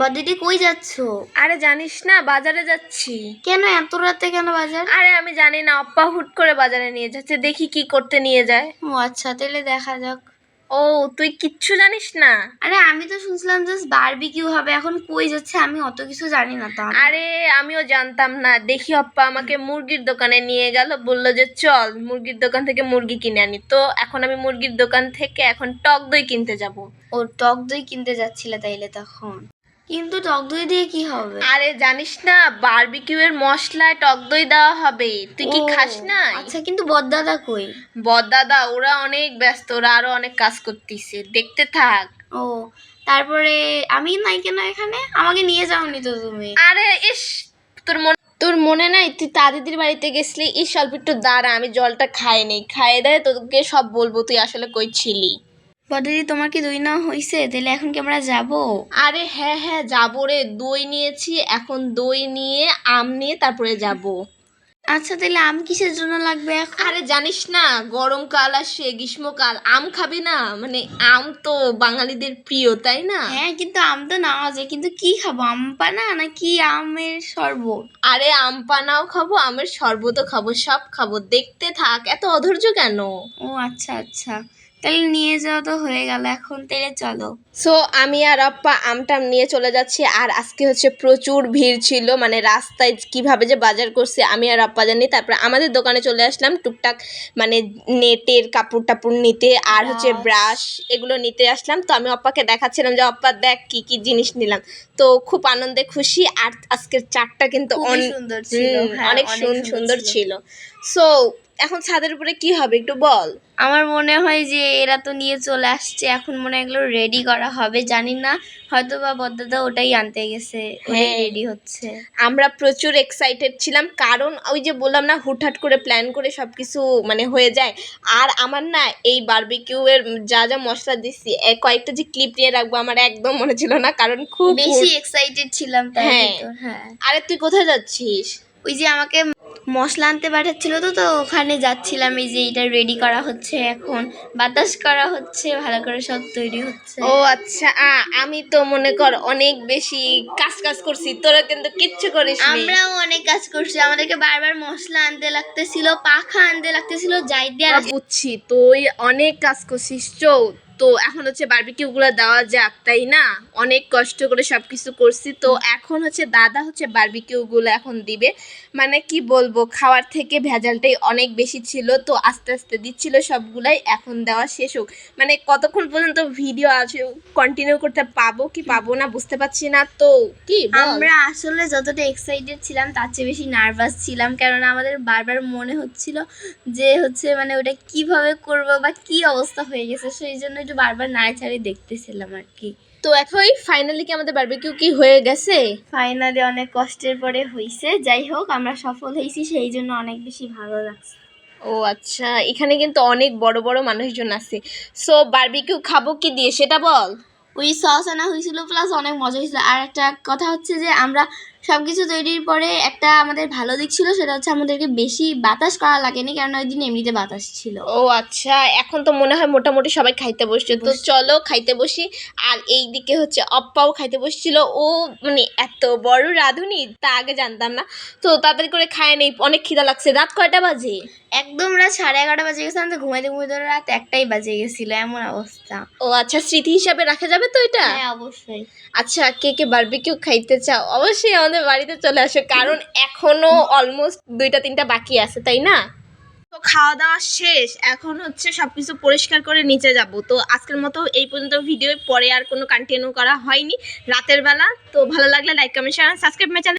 বদিদি কই যাচ্ছ? আরে জানিস না বাজারে যাচ্ছি। কেন এত রাতে কেন বাজার? আরে আমি জানি না অপ্পা হুট করে বাজারে নিয়ে যাচ্ছে দেখি কি করতে নিয়ে যায়। ও আচ্ছা তাহলে দেখা যাক। ও তুই কিচ্ছু জানিস না? আরে আমি তো শুনছিলাম জাস্ট বারবিকিউ হবে এখন কই যাচ্ছে আমি অত কিছু জানি না তো। আরে আমিও জানতাম না। দেখি অপ্পা আমাকে মুরগির দোকানে নিয়ে গেল বলল যে চল মুরগির দোকান থেকে মুরগি কিনে আনি। তো এখন আমি মুরগির দোকান থেকে এখন টক দই কিনতে যাব। ও টক দই কিনতে যাচ্ছিলে তাইলে তখন? কিন্তু টক দই দিয়ে কি হবে? আরে জানিস না বারবিকিউ এর মশলায় টক দই দেওয়া হবে। তুই কি খাস না আচ্ছা কিন্তু বদদাদা কই? বদাদা ওরা অনেক ব্যস্ত ওরা আরও অনেক কাজ করতেছে। দেখতে থাক। ও তারপরে আমি নাই কেন এখানে? আমাকে নিয়ে যাওনি তো তুমি। আরে ইস তোর মনে তোর মনে নাই? তুই তা দিদির বাড়িতে গেছিলি? ইস অল্প একটু দাঁড়া আমি জলটা খাই নেই খাইয়ে দেয় তোকে সব বলব তুই আসলে কই ছিলি? বদিদি তোমার কি দই না হইছে তাহলে এখন কি আমরা যাব? আরে হ্যাঁ হ্যাঁ যাব রে। দই নিয়েছি এখন দই নিয়ে আম নিয়ে তারপরে যাব। আচ্ছা তাহলে আম কিসের জন্য লাগবে এখন? আরে জানিস না গরমকাল আসে গ্রীষ্মকাল আম খাবি না? মানে আম তো বাঙালিদের প্রিয় তাই না? হ্যাঁ কিন্তু আম তো নেওয়া যায় কিন্তু কি খাব আম পানা নাকি আমের শরবত? আরে আম পানাও খাব আমের শরবতও খাব সব খাব। দেখতে থাক এত অধৈর্য কেন? ও আচ্ছা আচ্ছা। তাহলে নিয়ে যাওয়া তো হয়ে গেল এখন তাহলে চলো। সো আমি আর আপ্পা আমটাম নিয়ে চলে যাচ্ছি আর আজকে হচ্ছে প্রচুর ভিড় ছিল মানে রাস্তায় কীভাবে যে বাজার করছে আমি আর আপ্পা জানি। তারপর আমাদের দোকানে চলে আসলাম টুকটাক মানে নেটের কাপড় টাপড় নিতে আর হচ্ছে ব্রাশ এগুলো নিতে আসলাম। তো আমি অপ্পাকে দেখাচ্ছিলাম যে অপ্পা দেখ কি কি জিনিস নিলাম। তো খুব আনন্দে খুশি আর আজকের চারটা কিন্তু অনেক সুন- সুন্দর ছিল। সো এখন ছাদের উপরে কি হবে একটু বল? আমার মনে হয় যে এরা তো নিয়ে চলে আসছে এখন মনে হয় এগুলো রেডি করা হবে জানি না। হয়তো বা বদ্দাদা ওটাই আনতে গেছে হ্যাঁ। রেডি হচ্ছে। আমরা প্রচুর এক্সাইটেড ছিলাম কারণ ওই যে বললাম না হুটহাট করে প্ল্যান করে সব কিছু মানে হয়ে যায়। আর আমার না এই বারবিকিউ এর যা যা মশলা দিচ্ছি কয়েকটা যে ক্লিপ নিয়ে রাখব আমার একদম মনে ছিল না কারণ খুব বেশি এক্সাইটেড ছিলাম তাই হ্যাঁ। হ্যাঁ। আরে তুই কোথায় যাচ্ছিস? ওই যে আমাকে মশলা আনতে পাঠাচ্ছিল তো তো ওখানে যাচ্ছিলাম এই যে এটা রেডি করা হচ্ছে এখন। বাতাস করা হচ্ছে ভালো করে সব তৈরি হচ্ছে। ও আচ্ছা আমি তো মনে কর অনেক বেশি কাজ কাজ করছি তোরা কিন্তু কিচ্ছু করিস আমরাও অনেক কাজ করছি আমাদেরকে বারবার মশলা আনতে লাগতেছিল পাখা আনতে লাগতেছিল যাই দিয়ে আর বুঝছি তুই অনেক কাজ করছিস চৌ তো এখন হচ্ছে বারবিকিউ গুলো দেওয়া যাক, তাই না? অনেক কষ্ট করে সব কিছু করছি। তো এখন হচ্ছে দাদা হচ্ছে বারবিকিউ গুলো এখন দিবে। মানে কি বলব, খাওয়ার থেকে ভেজালটাই অনেক বেশি ছিল। তো আস্তে আস্তে দিচ্ছিল সবগুলাই, এখন দেওয়া শেষ হোক। মানে কতক্ষণ পর্যন্ত ভিডিও আছে কন্টিনিউ করতে পাবো কি পাবো না বুঝতে পারছি না। তো কি আমরা আসলে যতটা এক্সাইটেড ছিলাম, তার চেয়ে বেশি নার্ভাস ছিলাম। কেননা আমাদের বারবার মনে হচ্ছিল যে হচ্ছে মানে ওটা কীভাবে করব বা কি অবস্থা হয়ে গেছে। সেই জন্য একটু বারবার নাড়াচাড়ি দেখতেছিলাম আর কি। তো এখন ফাইনালি কি আমাদের বারবিকিউ কি হয়ে গেছে? ফাইনালি অনেক কষ্টের পরে হয়েছে যাই হোক আমরা সফল হয়েছি সেই জন্য অনেক বেশি ভালো লাগছে। ও আচ্ছা এখানে কিন্তু অনেক বড় বড় মানুষজন আছে। সো বারবিকিউ খাব কি দিয়ে সেটা বল। ওই সস আনা হয়েছিল প্লাস অনেক মজা হয়েছিল আর একটা কথা হচ্ছে যে আমরা সব কিছু তৈরির পরে একটা আমাদের ভালো দিক ছিল সেটা হচ্ছে আমাদেরকে বেশি বাতাস করা লাগেনি কারণ ওই দিন এমনিতে বাতাস ছিল। ও আচ্ছা এখন তো মনে হয় মোটামুটি সবাই খাইতে বসছে। তো চলো খাইতে বসি আর এই দিকে হচ্ছে অপ্পাও খাইতে বসছিল। ও মানে এত বড় রাঁধুনি তা আগে জানতাম না। তো তাড়াতাড়ি করে খায় নেই অনেক খিদা লাগছে। রাত কয়টা বাজে? একদম রাত সাড়ে এগারোটা বাজে গেছিলাম তো ঘুমাইতে ঘুমাইতে রাত একটাই বাজে গেছিল এমন অবস্থা। ও আচ্ছা স্মৃতি হিসাবে রাখা যাবে তো এটা? হ্যাঁ অবশ্যই। আচ্ছা কে কে বারবিকিউ খাইতে চাও? অবশ্যই আমাদের বাড়িতে চলে আসো, কারণ এখনও অলমোস্ট দুইটা, তিনটা বাকি আছে, তাই না? তো খাওয়া দাওয়া শেষ, এখন হচ্ছে সবকিছু পরিষ্কার করে নিচে যাব। তো আজকের মতো এই পর্যন্ত ভিডিও পরে আর কোনো কন্টিনিউ করা হয়নি। রাতের বেলা, তো ভালো লাগলে like comment share subscribe my channel